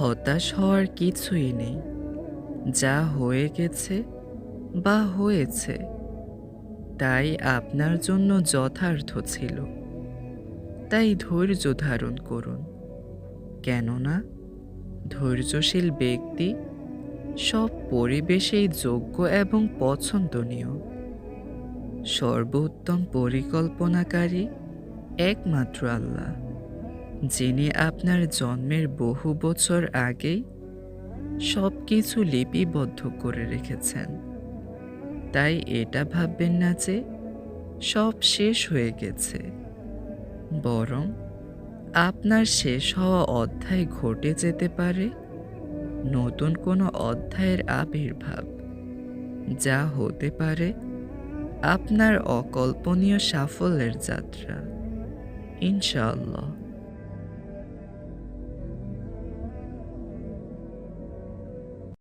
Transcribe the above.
হতাশ হওয়ার কিছুই নেই। যা হয়ে গেছে বা হয়েছে, তাই আপনার জন্য যথার্থ ছিল। তাই ধৈর্য ধারণ করুন। কেননা, ধৈর্যশীল ব্যক্তি সব পরিবেশেই যোগ্য এবং পছন্দনীয়। সর্বোত্তম পরিকল্পনাকারী একমাত্র আল্লাহ। যিনি আপনার জন্মের বহু বছর আগেই সব কিছু লিপিবদ্ধ করে রেখেছেন। তাই এটা ভাববেন না যে সব শেষ হয়ে গেছে। বরং আপনার শেষ হওয়া অধ্যায় ঘটে যেতে পারে, নতুন কোনো অধ্যায়ের আবির্ভাব। যা হতে পারে আপনার অকল্পনীয় সাফল্যের যাত্রা। ইনশাআল্লাহ।